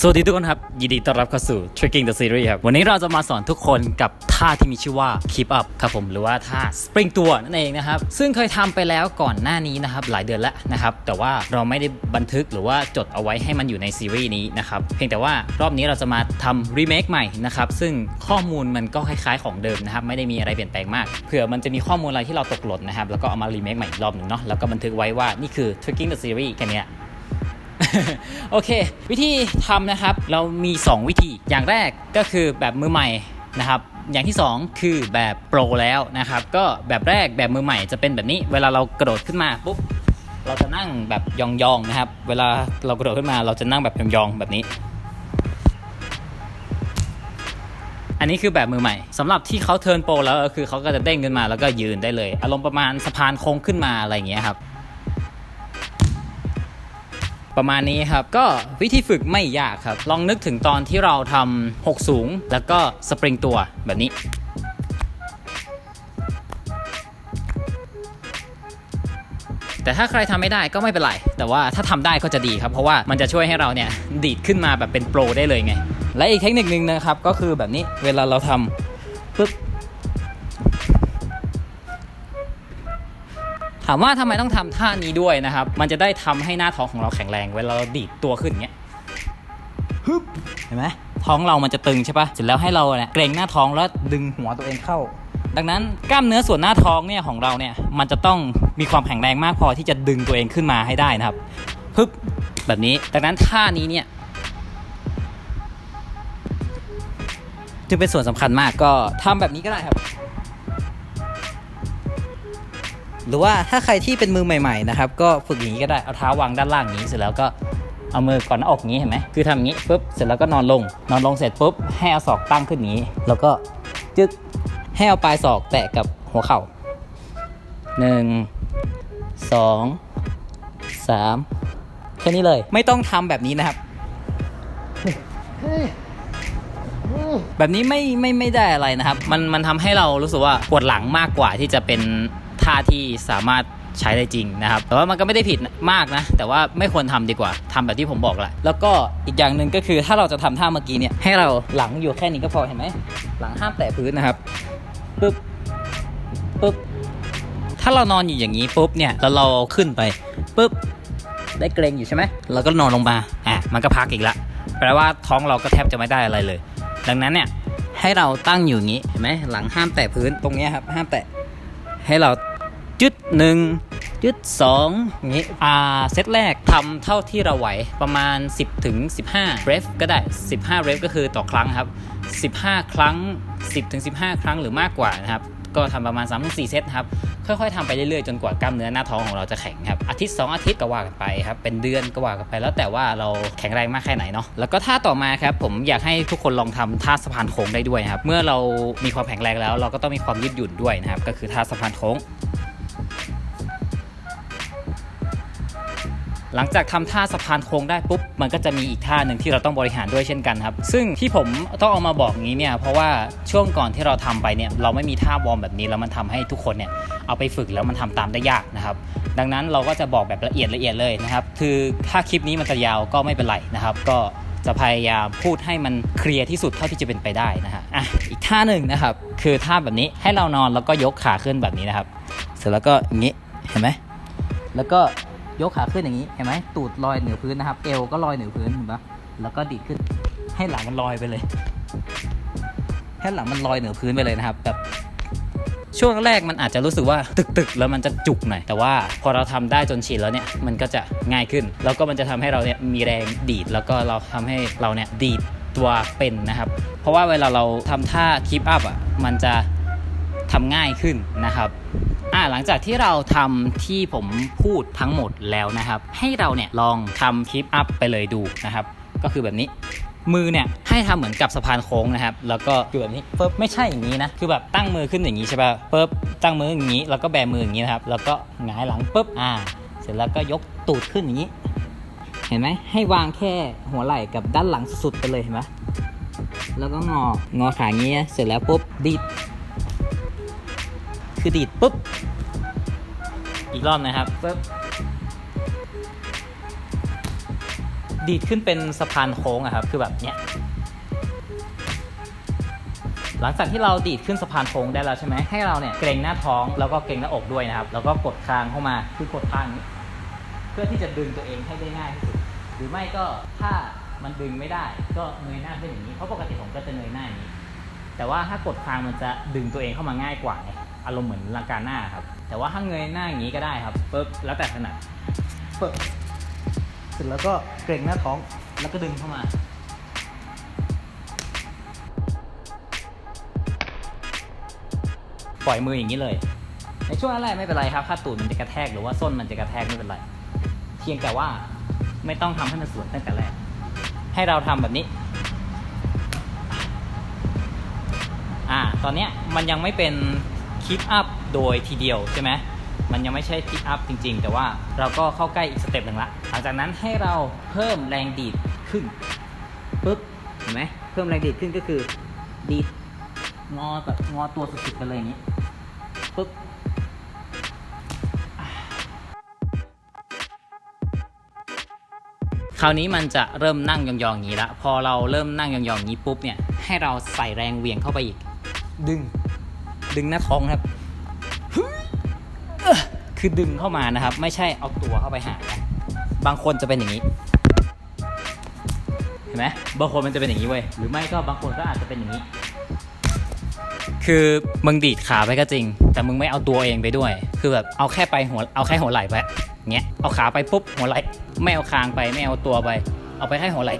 สวัสดีทุกคนครับ ยินดีต้อนรับเข้าสู่ Tricking the Series ครับ วันนี้เราจะมาสอนทุกคนกับท่าที่มีชื่อว่า Keep Up ครับผม หรือว่าท่า Spring ตัวนั่นเองนะครับ ซึ่งเคยทำไปแล้วก่อนหน้านี้นะครับ หลายเดือนแล้วนะครับ แต่ว่าเราไม่ได้บันทึกหรือว่าจดเอาไว้ให้มันอยู่ในซีรีส์นี้นะครับ เพียงแต่ว่ารอบนี้เราจะมาทำรีเมคใหม่นะครับ ซึ่งข้อมูลมันก็คล้ายๆของเดิมนะครับ ไม่ได้มีอะไรเปลี่ยนแปลงมาก เผื่อมันจะมีข้อมูลอะไรที่เราตกหล่นนะครับ แล้วก็เอามารีเมคใหม่อีกรอบหนึ่งเนาะ แล้วก็บันทึกไว้ว่านี่คือ Tricking the Series แค่นี้ โอเค วิธีทำนะครับเรามี 2 วิธีอย่างแรกก็คือแบบมือใหม่นะครับอย่างที่ 2 คือแบบโปรแล้วนะครับ ก็แบบแรกแบบมือใหม่จะเป็นแบบนี้ เวลาเรากระโดดขึ้นมาปุ๊บเราจะนั่งแบบยองๆนะครับ เวลาเรากระโดดขึ้นมาเราจะนั่งแบบยองๆแบบนี้ อันนี้คือแบบมือใหม่สำหรับที่เขาเทิร์นโปรแล้วคือเขาก็จะเด้งขึ้นมาแล้วก็ยืนได้เลย อารมณ์ประมาณสะพานโค้งขึ้นมาอะไรอย่างเงี้ยครับ ประมาณนี้ครับ ก็วิธีฝึกไม่ยากครับ ลองนึกถึงตอนที่เราทำ6สูง แล้วก็สปริงตัวแบบนี้แต่ถ้าใครทำไม่ได้ก็ไม่เป็นไร แต่ว่าถ้าทำได้ก็จะดีครับ เพราะว่ามันจะช่วยให้เราเนี่ยดีดขึ้นมาแบบเป็นโปรได้เลยไง และอีกเทคนิคนึงนะครับก็คือแบบนี้เวลาเราทำ ถามว่าทำไมต้องทำท่านี้ด้วยนะครับ มันจะได้ทำให้หน้าท้องของเราแข็งแรงเวลาเราดีดตัวขึ้นอย่างเงี้ยฮึบเห็นไหมท้องเรามันจะตึงใช่ปะเสร็จแล้วให้เราเนี่ยเกรงหน้าท้องแล้วดึงหัวตัวเองเข้า ดังนั้นกล้ามเนื้อส่วนหน้าท้องเนี่ยของเราเนี่ยมันจะต้องมีความแข็งแรงมากพอที่จะดึงตัวเองขึ้นมาให้ได้นะครับฮึบแบบนี้ดังนั้นท่านี้เนี่ยจึงเป็นส่วนสำคัญมากก็ทำแบบนี้ก็ได้ครับ หรือว่าถ้าใครที่เป็นมือใหม่ๆนะครับก็ฝึกอย่างนี้ก็ได้เอาเท้าวางด้านล่างอย่างนี้เสร็จแล้วก็เอามือก่อนอกงนี้เห็นไหมคือทำอย่างนี้ปุ๊บเสร็จแล้วก็นอนลง นอนลงเสร็จปุ๊บให้เอาศอกตั้งขึ้นอย่างนี้ แล้วก็จึ๊กให้เอาปลายศอกแตะกับหัวเข่าหนึ่งสองสามแค่นี้เลย ไม่ต้องทำแบบนี้นะครับ แบบนี้ไม่ไม่ไม่ได้อะไรนะครับ มันมันทำให้เรารู้สึกว่าปวดหลังมากกว่าที่จะเป็น ท่าที่สามารถใช้ได้จริงนะครับ แต่ว่ามันก็ไม่ได้ผิดมากนะ แต่ว่าไม่ควรทำดีกว่าทำแบบที่ผมบอกแหละ แล้วก็อีกอย่างหนึ่งก็คือถ้าเราจะทำท่าเมื่อกี้เนี่ย ให้เราหลังอยู่แค่นี้ก็พอ เห็นไหม หลังห้ามแตะพื้นนะครับ ปึ๊บ ปึ๊บ ถ้าเรานอนอยู่อย่างนี้ปุ๊บเนี่ย แล้วเราขึ้นไปปุ๊บ ได้เกรงอยู่ใช่ไหมเราก็นอนลงมา อะ มันก็พักอีกละ แปลว่าท้องเราก็แทบจะไม่ได้อะไรเลย ดังนั้นเนี่ย ให้เราตั้งอยู่อย่างนี้ เห็นไหมหลังห้ามแตะพื้น ตรงเนี้ยครับ ห้ามแตะ ให้เรา จุดหนึ่งจุดสองอย่างนี้อ่าเซตแรกทำเท่าที่เราไหวประมาณ 10ถึง15เรฟก็ได้ 15เรฟก็คือต่อครั้งครับ 15 ครั้ง 10ถึง15 ครั้งหรือมากกว่านะครับก็ทำประมาณ3-4เซตครับ ค่อยๆทำไปเรื่อยๆ จนกว่ากล้ามเนื้อหน้าท้องของเราจะแข็งครับ อาทิตย์ 2 อาทิตย์ก็ว่ากันไปครับ เป็นเดือนก็ว่ากันไป แล้วแต่ว่าเราแข็งแรงมากแค่ไหนเนาะ แล้วก็ท่าต่อมาครับ ผมอยากให้ทุกคนลองทำท่าสะพานโค้งได้ด้วยครับ เมื่อเรามีความแข็งแรงแล้ว เราก็ต้องมีความยืดหยุ่นด้วยนะครับ ก็คือท่าสะพานโค้ง หลังจากทำท่าสะพานโค้งได้ปุ๊บมันก็จะมีอีกท่าหนึ่งที่เราต้องบริหารด้วยเช่นกันครับ ซึ่งที่ผมต้องเอามาบอกงี้เนี่ยเพราะว่าช่วงก่อนที่เราทำไปเนี่ยเราไม่มีท่าวอร์มแบบนี้แล้วมันทำให้ทุกคนเนี่ยเอาไปฝึกแล้วมันทำตามได้ยากนะครับดังนั้นเราก็จะบอกแบบละเอียดละเอียดเลยนะครับคือถ้าคลิปนี้มันจะยาวก็ไม่เป็นไรนะครับ ก็จะพยายามพูดให้มันเคลียร์ที่สุดเท่าที่จะเป็นไปได้นะฮะอะอีกท่าหนึ่งนะครับ คือท่าแบบนี้ให้เรานอนแล้วก็ยกขาขึ้นแบบนี้นะครับ เสร็จแล้วก็อย่างนี้เห็นไหมแล้วก็ ยกขาขึ้นอย่างนี้เห็นไหมตูดลอยเหนือพื้นนะครับ เอวก็ลอยเหนือพื้นเห็นปะแล้วก็ดีดขึ้น ให้หลังมันลอยไปเลย ให้หลังมันลอยเหนือพื้นไปเลยนะครับแบบช่วงแรกมันอาจจะรู้สึกว่าตึกๆ แล้วมันจะจุกหน่อย แต่ว่าพอเราทำได้จนชินแล้วเนี่ยมันก็จะง่ายขึ้น แล้วก็มันจะทำให้เราเนี่ยมีแรงดีด แล้วก็เราทำให้เราเนี่ยดีดตัวเป็นนะครับ เพราะว่าเวลาเราทำท่าคีปอัพอะมันจะ ทำง่ายขึ้นนะครับอ่าหลังจากที่เราทำที่ผมพูดทั้งหมดแล้วนะครับ ให้เราเนี่ยลองทำคลิปอัพไปเลยดูนะครับ ก็คือแบบนี้มือเนี่ยให้ทำเหมือนกับสะพานโค้งนะครับ แล้วก็อยู่แบบนี้ปึ๊บไม่ใช่อย่างนี้นะ คือแบบตั้งมือขึ้นอย่างนี้ใช่ป่ะปึ๊บตั้งมืออย่างนี้ แล้วก็แบมืออย่างนี้นะครับ แล้วก็หงายหลังปึ๊บอ่า เสร็จแล้วก็ยกตูดขึ้นอย่างนี้ เห็นไหมให้วางแค่หัวไหล่กับด้านหลังสุดๆไปเลยเห็นไหมแล้วก็งองอขาอย่างนี้เสร็จแล้วปุ๊บดีด คือดีดปุ๊บ อีกรอบนะครับปุ๊บดีดขึ้นเป็นสะพานโค้งอะครับ คือแบบเนี้ย หลังจากที่เราดีดขึ้นสะพานโค้งได้แล้วใช่ไหมให้เราเนี่ยเกรงหน้าท้องแล้วก็เกรงหน้าอกด้วยนะครับ แล้วก็กดคางเข้ามาคือกดคางอย่างนี้เพื่อที่จะดึงตัวเองให้ได้ง่ายที่สุด หรือไม่ก็ถ้ามันดึงไม่ได้ ก็เงยหน้าขึ้นอย่างนี้ เพราะปกติผมก็จะเงยหน้าอย่างนี้ แต่ว่าถ้ากดคางมันจะดึงตัวเองเข้ามาง่ายกว่าไง อารมณ์เหมือนลังการหน้าครับ แต่ว่าถ้าเงยหน้าอย่างนี้ก็ได้ครับปึ๊บแล้วแต่ถนัดปึ๊บเสร็จแล้วก็เกรงหน้าท้องแล้วก็ดึงเข้ามาปล่อยมืออย่างนี้เลย ในช่วงแรกไม่เป็นไรครับ ถ้าตูดมันจะกระแทกหรือว่าส้นมันจะกระแทกไม่เป็นไร เพียงแต่ว่าไม่ต้องทำให้มันสวนตั้งแต่แรก ให้เราทำแบบนี้ อ่า ตอนเนี้ยมันยังไม่เป็น คลิปอัพโดยทีเดียวใช่ไหมมันยังไม่ใช่คลิปอัพจริง ๆ แต่ว่าเราก็เข้าใกล้อีกสเต็ปหนึ่งละหลังจากนั้นให้เราเพิ่มแรงดีดขึ้นปุ๊บเห็นไหมเพิ่มแรงดีดขึ้นก็คือดีดงอแบบงอตัวสุดๆไปเลยอย่างนี้ปุ๊บคราวนี้มันจะเริ่มนั่งยองๆอย่างนี้ละพอเราเริ่มนั่งยองๆอย่างนี้ปุ๊บเนี่ยให้เราใส่แรงเหวี่ยงเข้าไปอีก ดึง ดึงหน้าท้องครับ คือดึงเข้ามานะครับ ไม่ใช่เอาตัวเข้าไปหานะบางคนจะเป็นอย่างนี้ เห็นไหมบางคนมันจะเป็นอย่างนี้เว้ย หรือไม่ก็บางคนก็อาจจะเป็นอย่างนี้ คือมึงดีดขาไปก็จริง แต่มึงไม่เอาตัวเองไปด้วย คือแบบเอาแค่ไปหัว เอาแค่หัวไหล่ไป เงี้ย เอาขาไปปุ๊บหัวไหล่ ไม่เอาคางไป ไม่เอาตัวไป เอาไปแค่หัวไหล่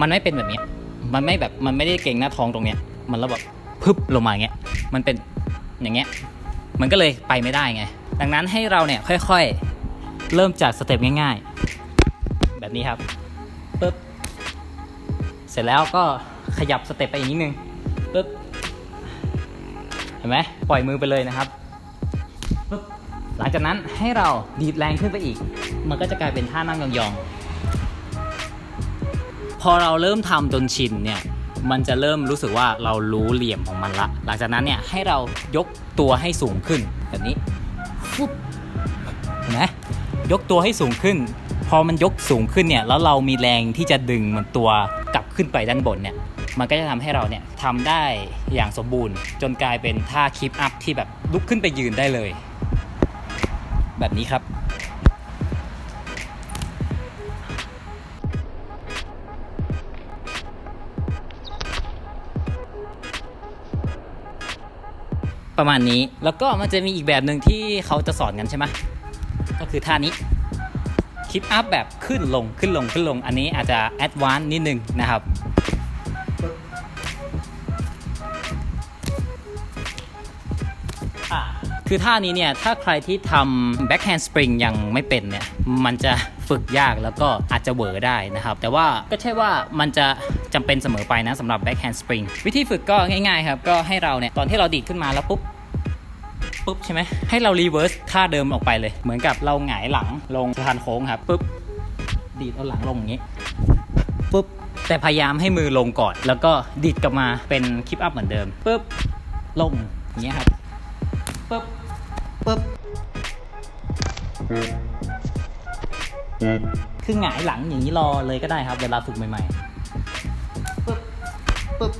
มันไม่เป็นแบบนี้ มันไม่แบบ มันไม่ได้เก่งหน้าท้องตรงเนี้ย มันแล้วแบบพึบลงมาเงี้ย มันเป็น อย่างเงี้ยมันก็เลยไปไม่ได้ไง ดังนั้นให้เราเนี่ยค่อยๆ เริ่มจากสเต็ปง่ายๆ แบบนี้ครับปุ๊บเสร็จแล้วก็ขยับสเต็ปไปอีกนิดนึงปุ๊บเห็นไหมปล่อยมือไปเลยนะครับปึ๊บหลังจากนั้นให้เราดีดแรงขึ้นไปอีก มันก็จะกลายเป็นท่านั่งยองๆพอเราเริ่มทำจนชินเนี่ย มันจะเริ่มรู้สึกว่าเรารู้เหลี่ยมของมันละ หลังจากนั้นเนี่ยให้เรายกตัวให้สูงขึ้นแบบนี้ฟุบนไหมยกตัวให้สูงขึ้น พอมันยกสูงขึ้นเนี่ยแล้วเรามีแรงที่จะดึงมันตัวกลับขึ้นไปด้านบนเนี่ยมันก็จะทำให้เราเนี่ยทำได้อย่างสมบูรณ์ จนกลายเป็นท่าคลิปอัพที่แบบลุกขึ้นไปยืนได้เลย แบบนี้ครับ ประมาณนี้ แล้วก็มันจะมีอีกแบบหนึ่งที่เขาจะสอนกันใช่ไหมก็คือท่านี้คลิปอัพแบบขึ้นลงขึ้นลงขึ้นลง อันนี้อาจจะแอดวานซ์นิดนึงนะครับ คือท่านี้เนี่ย ถ้าใครที่ทำ backhand spring ยังไม่เป็นเนี่ย มันจะฝึกยากแล้วก็อาจจะเวอได้นะครับ แต่ว่าก็ใช่ว่ามันจะจำเป็นเสมอไปนะสำหรับ backhand spring วิธีฝึกก็ง่ายๆครับ ก็ให้เราเนี่ย ตอนที่เราดีดขึ้นมาแล้วปุ๊บ ปุ๊บใช่ไหมให้เรา reverse ท่าเดิมออกไปเลย เหมือนกับเราหงายหลังลงสะพานโค้งครับปุ๊บดีดเอาหลังลงอย่างนี้ปุ๊บแต่พยายามให้มือลงก่อน แล้วก็ดีดกลับมาเป็นคลิปอัพเหมือนเดิมปุ๊บลงอย่างเงี้ยครับปุ๊บปุ๊บคือหงายหลังอย่างนี้รอเลยก็ได้ครับ เวลาฝึกใหม่ๆปุ๊บปุ๊บ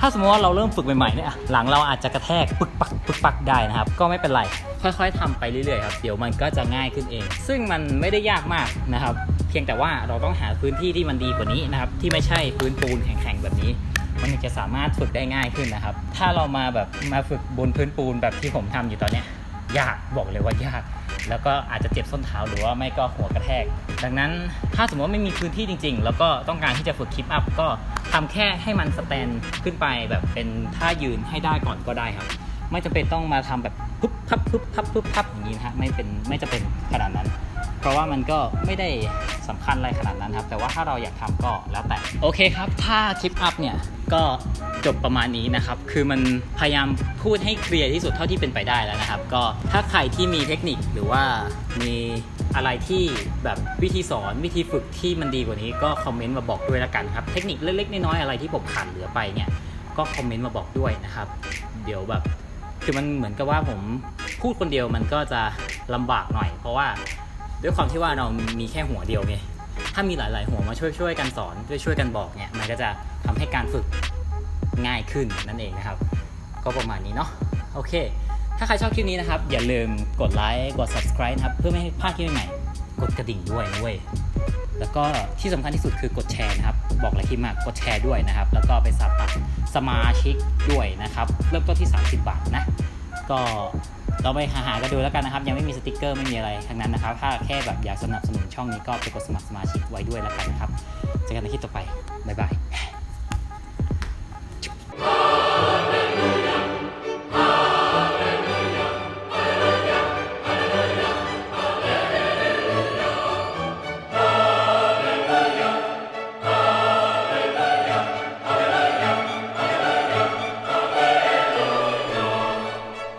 ถ้าสมมติว่าเราเริ่มฝึกใหม่ๆเนี่ยหลังเราอาจจะกระแทกปึกปักปึกปักได้นะครับ ก็ไม่เป็นไร ค่อยๆทำไปเรื่อยๆครับ เดี๋ยวมันก็จะง่ายขึ้นเอง ซึ่งมันไม่ได้ยากมากนะครับ เพียงแต่ว่าเราต้องหาพื้นที่ที่มันดีกว่านี้นะครับ ที่ไม่ใช่พื้นปูนแข็งๆแบบนี้ มันจะสามารถฝึกได้ง่ายขึ้นนะครับ ถ้าเรามาแบบมาฝึกบนพื้นปูนแบบที่ผมทำอยู่ตอนเนี้ย ยากบอกเลยว่ายาก แล้วก็อาจจะเจ็บส้นเท้าหรือว่าไม่ก็หัวกระแทก ดังนั้นถ้าสมมติว่าไม่มีพื้นที่จริง ๆ แล้วก็ต้องการที่จะฝึกคลิปอัพก็ทำแค่ให้มันสแตนขึ้นไปแบบเป็นท่ายืนให้ได้ก่อนก็ได้ครับ ไม่จำเป็นต้องมาทำแบบปุ๊บพับปุ๊บพับปุ๊บพับอย่างนี้นะฮะไม่เป็นไม่จะเป็นขนาดนั้น เพราะว่ามันก็ไม่ได้สำคัญอะไรขนาดนั้นครับ แต่ว่าถ้าเราอยากทำก็แล้วแต่ โอเคครับ ถ้าคลิปอัพเนี่ยก็จบประมาณนี้นะครับ คือมันพยายามพูดให้เคลียร์ที่สุดเท่าที่เป็นไปได้แล้วนะครับ ก็ถ้าใครที่มีเทคนิคหรือว่ามีอะไรที่แบบวิธีสอนวิธีฝึกที่มันดีกว่านี้ก็คอมเมนต์มาบอกด้วยละกันครับ เทคนิคเล็กๆน้อยๆอะไรที่ผมขาดเหลือไปเนี่ยก็คอมเมนต์มาบอกด้วยนะครับ เดี๋ยวแบบคือมันเหมือนกับว่าผมพูดคนเดียวมันก็จะลำบากหน่อย เพราะว่า ด้วยความที่ว่าเรามีแค่หัวเดียวไงถ้ามีหลาย ๆ หัวมาช่วยช่วยกันสอนช่วยช่วยกันบอกเนี่ยมันก็จะทำให้การฝึกง่ายขึ้นนั่นเองนะครับ ก็ประมาณนี้เนาะโอเค ถ้าใครชอบคลิปนี้นะครับ อย่าลืมกดไลค์กด subscribe นะครับ เพื่อไม่ให้พลาดคลิปใหม่กดกระดิ่งด้วยนะเว้ยแล้วก็ที่สำคัญที่สุดคือกดแชร์นะครับ บอกอะไรคลิปมากกดแชร์ด้วยนะครับ แล้วก็ไปสับสมาชิกด้วยนะครับ เริ่มต้นที่ 30 บาทนะ ก็ เราไปหาหากันดูแล้วกันนะครับ ยังไม่มีสติกเกอร์ไม่มีอะไรทั้งนั้นนะครับ ถ้าแค่แบบอยากสนับสนุนช่องนี้ก็ไปกดสมัครสมาชิกไว้ด้วยแล้วกันนะครับเจอกันในคลิปต่อไปบ๊ายบาย